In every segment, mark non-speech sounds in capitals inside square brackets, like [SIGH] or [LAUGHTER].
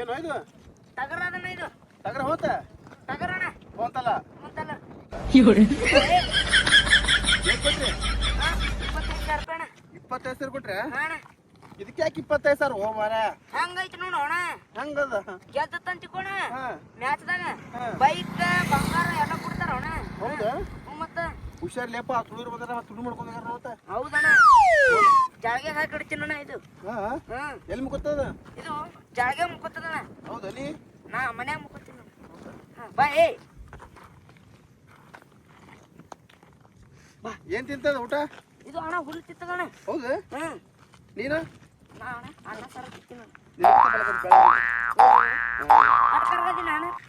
ಏನು ಇದು? ತಗರ ಅದನ್ನ ಇದು. ತಗರ ಹೋತ? ಹೋಂತಲ್ಲ? ಹೋತಲ್ಲ. ಇಪ್ಪತ್ತೈದು ಸಾವಿರ ಕೊಟ್ರೆ? ಇದಕ್ಕೆ ಯಾಕೆ ಇಪ್ಪತ್ತೈದು ಸಾವಿರ? ಓ ಮಾರ ಹಂಗೈತಿ ನೋಡು ಅಣ್ಣ. ಹಂಗದ? ಗೆದ್ದತ್ತಂತಿಕೋಣ ಮ್ಯಾಚ್ದಾಗ. ಬೈಕ್ ಬಂಗಾರ ಎಲ್ಲ ಕೊಡ್ತಾರ ಅಣ್ಣ. ಹೌದಾ? ಹ್ಞೂ ಮತ್ತ ಹುಷಾರ್ ಲೇಪ ತುಳುರು ಬಂದಾರ ತುಳು ಮಾಡ್ಕೊಂಡಾರ ನೋತ ಹೌದಣ್ಣ. ಜಾಳ್ಗೆ ಹಾಕಿ ಇಡ್ತೀನಿ ಅಣ್ಣ ಇದು. ಹಾ ಹ್ಮ್. ಎಲ್ಲಿ ಮುಕ್ಕೋತದ ಇದು ಜಾಳ್ಗೆ ಮುಕ್ಕೋತದಣ್ಣ ಹೌದಾ ನೀ ಮನ್ಯಾಗ ಮುಕ್ಕೋತೀನಿ ಹಾ ಬಾ ಏ. ಬಾ ಏನ್ ತಿಂತದ ಊಟ? ಇದು ಅಣ್ಣ ಹುಲ್ಲು ತಿತ್ತದಣ್ಣ ಹೌದು? ಹ್ಮ್. ನೀನು? ನಾ ಅಣ್ಣ ಅಣ್ಣ ಸರ ತಿತ್ತೀನಿ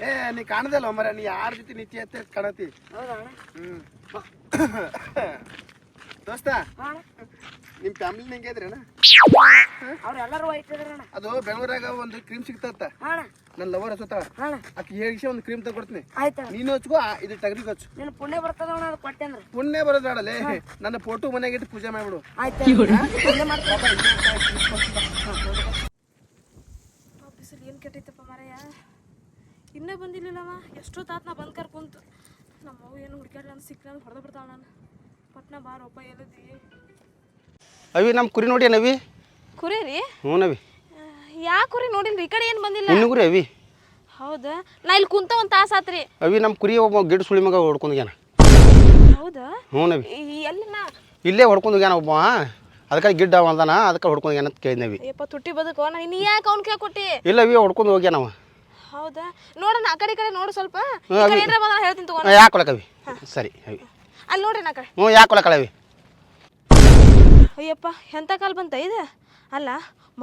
ಏ ನೀ ಕಾಣದಲ್ಲ ಮರ ನೀ ಯಾರ ಜೊತೆ ನಿತ್ಯ ಎತ್ತ ಕಾಣತಿ? ಹ್ಮ್. ದೋಸ್ತ ನಿಮ್ ಫ್ಯಾಮಿಲಿ ಹೆಂಗೆ ಇದ್ರಿ ಅದು ಬೆಂಗಳೂರಾಗ ಒಂದು ಕ್ರೀಮ್ ಸಿಗ್ತತ್ತ ನನ್ನ ಲವರ್ ಹಚ್ಚುತ್ತ ಆಕೆ ಹೇಳಿಸಿ ಒಂದು ಕ್ರೀಮ್ ತಗೊಡ್ತೀನಿ. ನೀನು ಹಚ್ಕೋ ಇದು ಟಗರಿಗೆ ಹಚ್ಚು. ನೀನು ಪುಣ್ಯ ಬರ್ತದ ಅಣ್ಣ ಅದು ಕೊಟ್ಟೆ ಅಂದ್ರೆ. ಪುಣ್ಯ ಬರೋದಾಡಲೇ ನನ್ನ ಫೋಟೋ ಮನೆಗೆ ಇಟ್ಟು ಪೂಜೆ ಮಾಡ್ಬಿಡು. ಆಯ್ತು [LAUGHS] ಏನು ಕೆಟ್ಟೈತಪ್ಪ ಮಾರಾಯ. ಇನ್ನೂ ಬಂದಿಲ್ಲಲ್ಲವ ಎಷ್ಟೊತ್ತಾತ್ ನಾ ಬಂದು ಕರ್ಕೊಂತು ನಮ್ಮವ್ವ ಏನು ಹುಡುಕ್ಯಾಡ ಅಂತ ಸಿಕ್ಕ ನಾನು ಹೊಡೆದು ಬಿಡ್ತಾವ ನಾನು. ಪಟ್ನ ಬಾರಪ್ಪ ಎಲ್ಲದಿ ಅವಿ ನಮ್ಮ ಕುರಿ ನೋಡಿ ನವಿ? ಕುರಿ ರೀ? ಹ್ಞೂ ನವಿ. ಯಾ ಕುರಿ ನೋಡಿಲ್ರಿ? ಈ ಕಡೆ ಏನು ಬಂದಿಲ್ಲ? ಕುರಿ ಅವಿ? ಹೌದಾ. ನಾ ಇಲ್ಲಿ ಕುಂತ ಒಂದು ತಾಸು ಆತ್ರಿ. ಅವಿ ನಮ್ಮ ಕುರಿ ಒಬ್ಬ ಗಿಡ ಸುಳಿ ಮಗ ಹೊಡ್ಕೊಂಡ್ಗ್ಯಾನ ಹೌದಾ? ಹ್ಞೂ ನವಿ. ಎಲ್ಲಿ ನಾ? ಇಲ್ಲೇ ಹೊಡ್ಕೊಂಡ್ಗ್ಯಾನ ಒಬ್ಬ. ಅದಕ್ಕೆ ಗಿಡ್ಡ ಅವಂದನ ಅದಕ್ಕೆ ಹುಡ್ಕೊಂಡು ಏನಂತ ಕೇಳಿದ್ನವಿ. ಯಪ್ಪ ತುಟ್ಟಿ ಬದುಕು ನಾ ಇನ್ನ ಯಾಕೆ ಅವ್ನ ಕೇಳಿ ಕೊಟ್ಟಿ? ಇಲ್ಲ ಹುಡ್ಕೊಂಡು ಹೋಗ್ಯಾನ ಅವ. ಹೌದಾ? ನೋಡೋಣ ಆ ಕಡೆ ಈ ಕಡೆ ನೋಡು ಸ್ವಲ್ಪ. ಈ ಹಾ, ಕಡೆ ಏನ್ರ ಹೇಳ್ತೀನಿ ತಗೋ. ಯಾಕೆ ಕೊಳಕವಿ ಸರಿ ಅವಿ. ಅಲ್ಲಿ ನೋಡ್ರಿ ನಾ ಕಡೆ. ಹ್ಞೂ ಯಾಕೆ ಕೊಳಕಳವಿ ಅಯ್ಯಪ್ಪ ಎಂಥ ಕಾಲ ಬಂತ ಇದ? ಅಲ್ಲ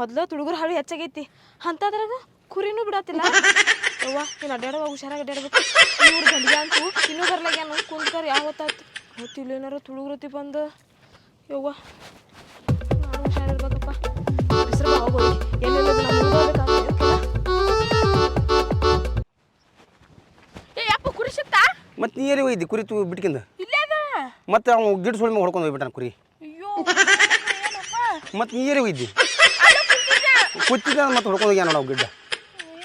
ಮೊದಲು ತುಡುಗರು ಹಾಳು ಹೆಚ್ಚಾಗೈತಿ. ಅಂಥದ್ರಾಗ ಕುರಿನೂ ಬಿಡತ್ತಿಲ್ಲ. ಅವ್ವ ನೀನು ಅಡ್ಡಾಡುವಾಗ ಹುಷಾರಾಗಿ ಅಡ್ಡಾಡ್ಬೇಕು ಇವ್ರು ಗಂಡಿಗೆ ಅಂತೂ ಇನ್ನೂ ಬರ್ಲಾಗ್ಯಾನ ಕುಂತ್ಕರ ಯಾವ ಹೊತ್ತಾಯ್ತು ಗೊತ್ತಿಲ್ಲ ಏನಾರು ತುಳುಗುರತಿ ಬಂದು. ಯವ್ವ. ಎಲ್ಲಿ ಒಯ್ದಿ ಕುರಿ ತು ಬಿಟ್ಕಿಂದ? ಇಲ್ಲೇ ಅದ ಮತ್ತೆ ಅವ್ನು ಗಿಡ ಸುಳಿ ಹೊಡ್ಕೊಂಡು ಹೋಗ್ಬಿಟ್ಟಾನ ಕುರಿ. ಅಯ್ಯೋ ಏನಪ್ಪ ಮತ್ತು ನೀ ಎಲ್ಲಿ ಕೂತಿದ್ದ ಮತ್ತೆ ಹೊಡ್ಕೊಂಡು ಹೋಗ್ಯಾನ ನಾವು ಗಿಡ್ಡ.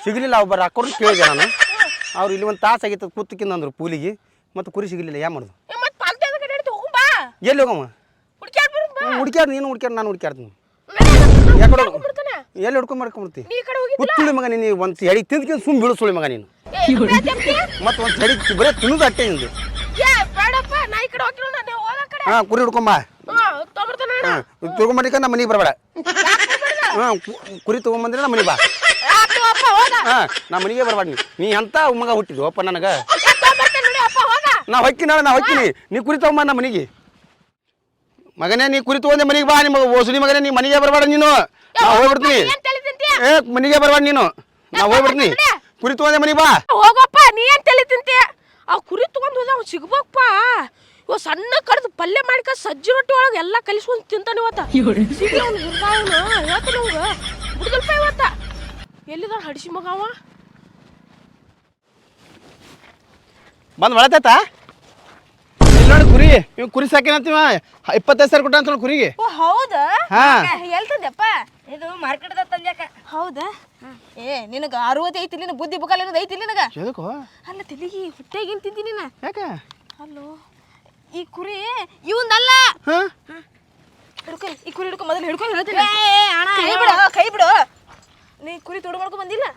ಸಿಗಲಿಲ್ಲ ಅವ್ರು ಬರ ಅಕ್ಕವ್ರನ್ನ ಕೇಳಿದೆ ನಾನು. ಅವ್ರು ಇಲ್ಲಿ ಒಂದು ತಾಸು ಆಗಿತ್ತು ಕೂತಕ್ಕಿಂದ ಅಂದ್ರು ಪೂಲಿಗೆ ಮತ್ತೆ ಕುರಿ ಸಿಗಲಿಲ್ಲ ಯಾ ಮಾಡೋದು? ಮತ್ತೆ ಪಾಲ್ತೆ ಅದ ಕಡೆ ಹಿಡ್ದು ಹೋಗುಂಬಾ. ಎಲ್ಲಿ ಹೋಗಮ್ಮ? ಹುಡ್ಕ್ಯಾಡ್ ಬರೋದು ಬಾ. ಹುಡ್ಕ್ಯಾಡ ನೀನು ಹುಡ್ಕ್ಯಾರ ನಾನು ಹುಡ್ಕ್ಯಾಡ್ತೀನಿ ಯಾಕಡೆ ಎಲ್ಲಿ ಹುಡ್ಕೊಂಡ್ ಮಾಡ್ಕೊಂಡ್ಬಿಡ್ತಿ ನೀ ಈ ಕಡೆ ಮಗ ನೀನು ಒಂದು ಎಡಿ ತಿಂದ್ಕಿಂತ ಸುಮ್ ಬೀಳು ಸುಳಿ ಮಗ ನೀನು. ಮತ್ತೆ ಒಂದು ಎಡಿ ಬರೀ ತಿನ್ನುದ ಅಟ್ಟೆ ನಿಂದು. ಏ ಬೇಡಪ್ಪ ನಾ ಈ ಕಡೆ ಹೋಗಿಲ್ಲ ನಾನು ಹೋದ ಕಡೆ. ಹಾಂ ಕುರಿ ಹಿಡ್ಕೊಂಬಾ ಹಾ ತೊಗೊಂಡ್ಬರ್ತಾನ ನಮ್ಮ ಮನೆಗೆ ಬರಬೇಡ. ಹಾಂ ಕುರಿ ತಗೊಂಬಂದ್ರೆ ನಮ್ಮ ಮನೆಗೆ ಬಾ. ಅಪ್ಪ ಹೋಗ ಹಾಂ ನಮ್ಮ ಮನೆಗೆ ಬರಬೇಡ ನೀ. ನೀ ಎಂತ ಮಗ ಹುಟ್ಟಿದ್ವು ಅಪ್ಪ ನನಗೆ. ತೊಗೊಂಡ್ಬರ್ತೇನೆ ನೋಡಿ ಅಪ್ಪ ಹೋಗ. ನಾ ಹೊಕ್ಕಿ ನಾಳೆ ನಾ ಹೊಕ್ಕಿನಿ. ನೀ ಕುರಿ ತಗೊಂಬ ನಮ್ಮ ಮನೆಗೆ. ಮಗನೇ ನೀ ಕುರಿ ತಗೊಂಡೆ ಮನಿಗೆ ಬಾ ನಿಮ್ಮ ಓಸುಡಿ ಮಗನೇ ನೀ ಮನೆಗೆ ಬರಬೇಡ ನೀನು. ನಾ ಹೋಗ್ಬಿಡ್ತೀನಿ. ಏನ್ ಏ ಮನಿಗೆ ಬರಬೇಡ ನೀನು. ನಾ ಹೋಗ್ಬಿಡ್ತೀನಿ. ಕುರಿ ತಗೊಂಡೆ ಮನಿ ಬಾ. ಹೋಗಪ್ಪ ನೀ ಅಂತ ತಲೆ ತಿಂತೀಯ? ಆ ಕುರಿ ತಗೊಂಡ್ ಹೋದ ಅವ್ನು ಸಿಗ್ಬೇಕಪ್ಪ. ಇವ ಸಣ್ಣ ಕಡ್ದು ಪಲ್ಯ ಮಾಡ್ಕ ಸಜ್ಜಿ ರೊಟ್ಟಿ ಒಳಗೆ ಎಲ್ಲ ಕಲಿಸ್ಕೊಂಡು ತಿಂತಾನೆ ಇವತ್ತ. ಸಿಗ್ಲಿ ಅವ್ನು ಹೇಳ್ತಾನೆ ಇವತ್ತ ಎಲ್ಲಿದ ಹಡಿಸಿ ಮಗ ಅವ? ಬಂದು ಇಲ್ಲಿ ನೋಡಿ ಕುರಿ ಇವ್ ಕುರಿ ಸಾಕೇನಂತೀವ ಇಪ್ಪತ್ತೈದು ಸಾವಿರ ಕೊಟ್ಟ ಅಂತ ಕುರಿಗೆ. ಓ ಹೌದಾ? ಹಾ. ಎಲ್ತದಪ್ಪ ಇದು ಮಾರ್ಕೆಟ್ದಾಗ ತಂದ್ಯಾಕ. ಹೌದಾ? ಏ ನಿನಗೆ ಅರುವತ್ತು ಐತಿ ನಿನಗೆ ಬುದ್ಧಿ ಬುಕಾಲ ಏನದು ಐತಿ ನಿನಗ? ಎದಕ್ಕೋ? ಅಲ್ಲ ತಲೆಗೆ ಹುಟ್ಟಾಗಿನ್ ತಿಂತಿ ನೀನು? ಯಾಕ? ಅಲ್ಲೋ ಈ ಕುರಿ ಇವಂದಲ್ಲ. ಹಾಂ? ಹಿಡ್ಕೊ ಈ ಕುರಿ ಹಿಡ್ಕೊ ಮೊದಲು ಹಿಡ್ಕೊಂಡು ಹೇಳ್ತೀನಿ. ಕೈ ಬಿಡು ಕೈ ಬಿಡು. ನೀ ಕುರಿ ತೊಡು ಮಾಡ್ಕೊಂಡು ಬಂದಿಲ್ಲ?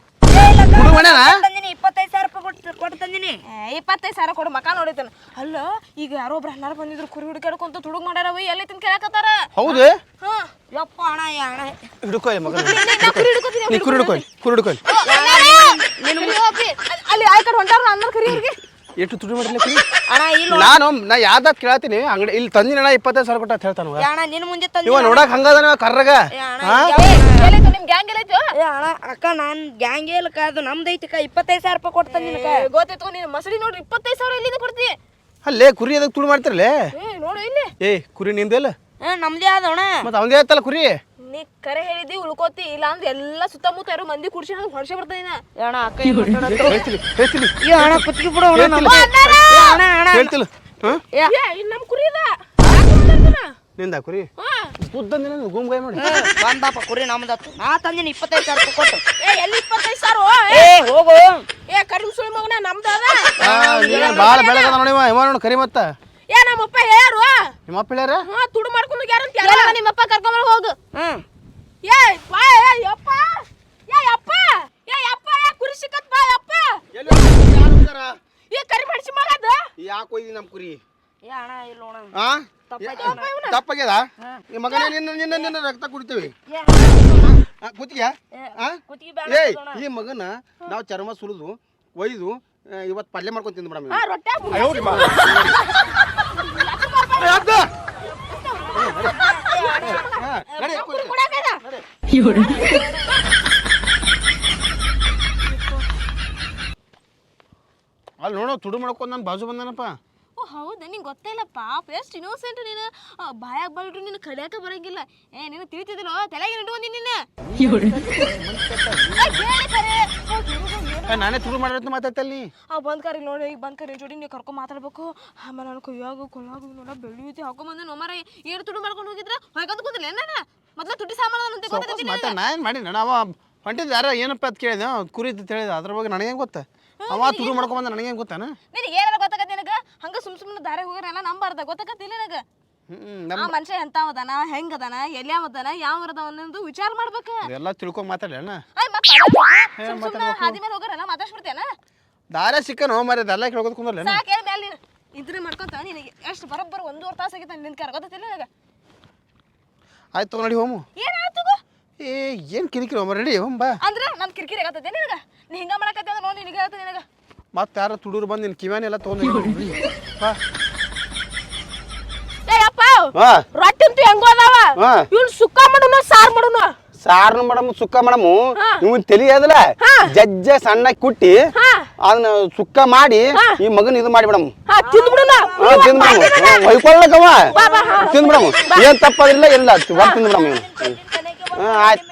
ಇಪ್ಪತ್ತೈದು ಸಾವಿರ ರೂಪಾಯಿ ಕೊಟ್ಟು ಕೊಟ್ಟು ತಂದಿನಿ ಏ, ಇಪ್ಪತ್ತೈದು ಸಾವಿರ ಕೊಡು ಮಕ ನೋಡಿತಾನ ಅಲ್ಲ ಈಗ ಯಾರೋ ಒಬ್ರು ಬಂದಿದ್ರು ಕುರಿ ಹುಡುಕಾಡ್ಕೊಂತ ತುಡುಗ್ ಮಾಡ್ಯಾರ ಅವ ಎಲ್ಲಿ ತಿನ್ ಕೇಳಕತ್ತಾರ? ಹೌದು? ಹಾ. ಯಪ್ಪ ಅಣ್ಣ ಈ ಅಣ್ಣ. ಹಿಡ್ಕೋ ಈ ಮಗ ನಾ ಕುರಿ ಹಿಡ್ಕೊತೀನಿ ನೀ ಕುರಿ ಹಿಡ್ಕೊ ಕುರಿ ಹಿಡ್ಕೊ ಅಲ್ಲಿ ಆ ಕಡೆ ಹೊಂಟಾರ ಅಂದ್ರೆ ಕರಿ ಎಷ್ಟು ತುಡಿ ಮಾಡಿಲ್ಲ ಅಣ್ಣ ಇಲ್ಲ ನಾನು ನಾ ಯಾವ್ದಾದ್ ಕೇಳತ್ತೀನಿ ಅಂಗಡಿ ಇಲ್ಲಿ ತಂದಿನ ಇಪ್ಪತ್ತೈದು ಸಾವಿರ ಕೊಟ್ಟ ಅಂತ ಹೇಳ್ತಾನ ಅಣ್ಣ ನಿನ್ನ ಮುಂದೆ ತಂದಿ ಇವ ನೋಡಕ್ ಹಂಗದ ಕರ್ರಗ? ಅಣ್ಣ ನಿಮ್ ಗ್ಯಾಂಗ್ ಎಲ್ಲೈತು ಅಣ್ಣ ಅಕ್ಕ ನಾನ್ ಗ್ಯಾಂಗ್ ಇಲ್ಲಕ್ಕ ಅದು ನಮ್ದೈತಿಕ ಇಪ್ಪತ್ತೈದು ಸಾವಿರ ರೂಪಾಯಿ ಕೊಡ್ತಾನೆ ನಿನಕ ಗೊತ್ತೈತು ನೀನು ಮಸಡಿ ನೋಡ್ರಿ ಇಪ್ಪತ್ತೈದು ಸಾವಿರ ಎಲ್ಲಿಂದ ಕೊಡ್ತಿ? ಅಲ್ಲೇ ಕುರಿ ಅದಕ್ಕೆ ತುಳು ಮಾಡ್ತಿರಲೇ ಏ ನೋಡು ಇಲ್ಲಿ. ಏ ಕುರಿ ನಿಂದೆಲ್ಲ? ನಮ್ದೇ ಅದ ಅಣ್ಣ. ಮತ್ತೆ ಅವಂದೇ ಆಯ್ತಲ್ಲ ಕುರಿ? ನೀ ಕರೆ ಹೇಳಿದಿ ಉಳ್ಕೋತಿ ಇಲ್ಲ ಅಂದ್ರೆ ಎಲ್ಲ ಸುತ್ತಮುತ್ತ ಯಾರು ಮಂದಿ ಕುಡ್ಸಿ ನಂಗೆ ಹೊಡ್ಸೆ ಬರ್ತದೆ ನಾ ಅಣ್ಣ ಅಕ್ಕ ಏನ್ ಮಾತಾಡತ್ತ? ಹೇಳ್ತೀನಿ ಹೇಳ್ತೀನಿ ಏ ಅಣ್ಣ ಕುತ್ತಿಗೆ ಬಿಡು ಅಣ್ಣ. ಏ ಅಣ್ಣ ಅಣ್ಣ. ಹೇಳ್ತಿಲ್ಲ ಹಾಂ? ಏ ಇದು ನಮ್ಮ ಕುರಿ ಅದ. ಯಾಕ್ ಮಾತಾಡ್ತೀನ? ನಿಂದ ಕುರಿ? ಹಾ. ಮಾಡಿ. ಬಂದಪ್ಪ ಕುರಿ ನಮ್ದತ್ತು. ನಾ ತಂದಿನಿ ಇಪ್ಪತ್ತೈದು ಸಾವಿರ ರೂಪಾಯಿ ಕೊಟ್ಟು. ಏ ಎಲ್ಲಿ ಇಪ್ಪತ್ತೈದು ಸಾವಿರ? ಏ. ಹೋಗು. ಏ ಕರಿ ಸುಳಿ ಮಗನ ನಮ್ದು ಅದ. ಭಾಳ ಬೆಳಗದ ನೋಡಿ ಇವ ನೋಡಿ ಕರಿ ಮತ್ತ. ಏ ನಮ್ಮಪ್ಪ ಯಾರು ನಿಮ್ಮಪ್ಪ ಹೇಳ್ಯಾರ? ಹಾ ತುಡು ಮಾಡ್ಕೊಂಡು ಯಾರಂತ ಅಂತ ಹೇಳ ನಿಮ್ಮಪ್ಪ ಕರ್ಕೊಂಬರ್ ಹೋಗು. ಹ್ಮ್. ಏ ಬಾ ಏ ಯಪ್ಪ. ಏ ಯಪ್ಪ. ಏ ಯಪ್ಪ ಏ ಕುರಿ ಸಿಕ್ಕತ್ ಬಾ ಯಪ್ಪ. ಏ ಕರಿ ಮಡ್ಸಿ ಮಗ ಯಾಕ ಒಯ್ದಿ ನಮ್ಮ ಕುರಿ? ಏ ಅಣ್ಣ ಇಲ್ಲ ತಪ್ಪಾಗ್ಯದ ಈ ಮಗನ ನಿನ್ನ ನಿನ್ನ ನಿನ್ನ ರಕ್ತ ಕುಡಿತೀವಿ. ಏ ಕುತ್ತಿಗೆ ಏಯ್ ಈ ಮಗನ ನಾವು ಚರ್ಮ ಸುಲಿದು ಒಯ್ದು ಇವತ್ತು ಪಲ್ಯ ಮಾಡ್ಕೊಂಡು ತಿಂದು ರೊಟ್ಟಿ [LAUGHS] ಅಲ್ಲಿ ನೋಡೋ ತುಡು ಮಾಡ್ಕೊಂಡು ನಾನು ಬಾಜು ಬಂದನಪ್ಪ. ಓ ಹೌದಾ? ನಿಂಗೆ ಗೊತ್ತೇ ಇಲ್ಲ ಪಾಪ ಎಷ್ಟು ಇನ್ನೋಸೆಂಟ್ ನೀನು. ಬಾಯಾಗ ಬಲ್ಟ್ರು ನೀನು ಕಡಿಯಾಕ ಬರಂಗಿಲ್ಲ. ಏ ನೀನು ತಿಳಿತಿದಿಲ್ಲ ತಲೆಗೆ ಇಟ್ಕೊಂಡಿ ನಿನ್ನ ಏ, ಕೇಳಿ ಖರೆ. ಓ, ತಿರುಗು, ಏನು? ಏ, ನಾನೇ ತುಳು ಮಾಡಿರೋದು ಮಾತಾಡ್ತಲ್ಲಿ. ಆ ಬಂದ್ ಕರಿ ನೋಡಿ ಈಗ ಬಂದ್ ಕರಿ ಜೋಡಿ ನೀವು ಕರ್ಕೊಂಡು ಮಾತಾಡ್ಬೇಕು. ಆಮೇಲೆ ನನ್ನ ಕೈಯಾಗ ಕೊಳಾಗ ನೋಡ ಬೆಳ್ಳುತಿ ಹಾಕೊಂಡ್ ಬಂದೆ ನೋಮಾರ ಏನು ತುಡು ಮಾಡ್ಕೊಂಡು ಹೋಗಿದ್ರ? ಹೊಯ್ಕೊಂಡ್ ಕೂತಿಲ್ಲ ಏನ ಮೊದ್ಲ ತುಟ್ಟಿ ಸಾಮಾನು ಅಂತ ಮಾತಾಡ ನಾ ಏನು ಮಾಡಿ ನಾನು ಅವ ಹೊಂಟಿದ್ದು ಯಾರೋ ಏನಪ್ಪ ಅಂತ ಕೇಳಿದೆ? ಕುರಿ ಅಂತ ಹೇಳಿದ ಅದ್ರ ಬಗ್ಗೆ ನನಗೇನು ಗೊತ್ತ? ಅವ ತುಡು ನನಗೆ ನನಗೇನು ಗೊತ್ತಾನ? ನಿನಗೆ ಏನಾರ ಗೊತ್ತಾಗತ್ತೆ ನಿನಗೆ? ಹಂಗ ಸುಮ್ ಸುಮ್ಮನೆ ದಾರಿ ಹೋಗ್ಯಾರ ಎಲ್ಲ ನಂಬಾರ್ದ ಗೊತ್ತಾಗತ್ತಿಲ್ಲ ನಿನಗ ಮನುಷ್ಯ ಆ ನಮ್ಮ ಮನುಷ್ಯ ಅದಾನ ಹೆಂಗದಾನ ಎಲ್ಯಾವದಾನ ಯಾವ ಅನ್ನೋದು ವಿಚಾರ ಮಾಡ್ಬೇಕ. ಎಲ್ಲ ತಿಳ್ಕೊಂಡ್ ಮಾತಾಡೋಣ ಹಾದಿ ಮೇಲೆ ಹೋಗಾರಲ್ಲ ಮಾತಾಡ್ಸ್ಬಿಡ್ತೇನ ದಾರ ಸಿಕ್ಕನೋ ಮರಿ ಅದೆಲ್ಲ ಕೇಳ್ಕೊತ ಕುಂದ್ರಲ್ಲ ಸಾಕ್ ಹೇಳಿ ಮ್ಯಾಲ ನೀನು ಇದನ್ನ ಮಾಡ್ಕೊಂತ ನಿನಗೆ ಎಷ್ಟು ಬರೋಬ್ಬರ ಒಂದೂವರೆ ತಾಸು ಆಗಿತ ನಿನ್ ಕರ್ ನನಗೆ? ಆಯ್ತು ತಗೋ ನಡಿ ಹೋಮು. ಏನಾಯ್ತು ಏ ಏನು ಕಿರಿಕಿರಿ ಹೋಮ ರೆಡಿ ಹೋಮ್ ಬಾ. ಅಂದ್ರೆ ನನ್ ಕಿರಿಕಿರಿ ಆಗತ್ತೆ ನಿನಗ? ನೀ ಹಿಂಗ ಮಾಡಕತ್ತೆ ಅಂದ್ರೆ ನೋಡಿ ನಿನಗೆ ಹೇಳ್ತದೆ ನಿನಗ? ಮತ್ತೆ ಯಾರ ತುಡುರು ಬಂದು ನಿನ್ನ ಕಿವ್ಯಾನೆಲ್ಲ ತೊಗೊಂಡು ಬಾ. ಅಪ್ಪ ಹಾಂ ರೊಟ್ಟಿ ಅಂತೂ ಹೆಂಗೋ ಅದಾವ. ಹಾಂ ಇವ್ನು ಸುಕ್ಕ ಮಾಡುನು ಸಾರ್ ಮಾಡುನು. ಸಾರ್ನು ಮೇಡಮ್ ಸುಕ್ಕ ಮೇಡಮ್ ಹಾ. ಇವನ್ ತಲಿ ಅದಲ್ಲ ಹಾ. ಜಜ್ಜ ಸಣ್ಣ ಕುಟ್ಟಿ. ಹಾ. ಅದನ್ನ ಸುಕ್ಕ ಮಾಡಿ ಈ ಮಗನ ಇದು ಮಾಡಿ ಮೇಡಮ್ ಹಾ ತಿಂದ್ಬಿಡುನ ತಿಂದ್ ಮೇಡಮ್ ಹೊಯ್ಕೊಳ್ಳಕವ ತಿಂದ್ ಮೇಡಮ್ ಏನ್ ತಪ್ಪದಿಲ್ಲ ಇಲ್ಲ ತಿಂದ್ ಮೇಡಮ್ ಆಯ್ತು.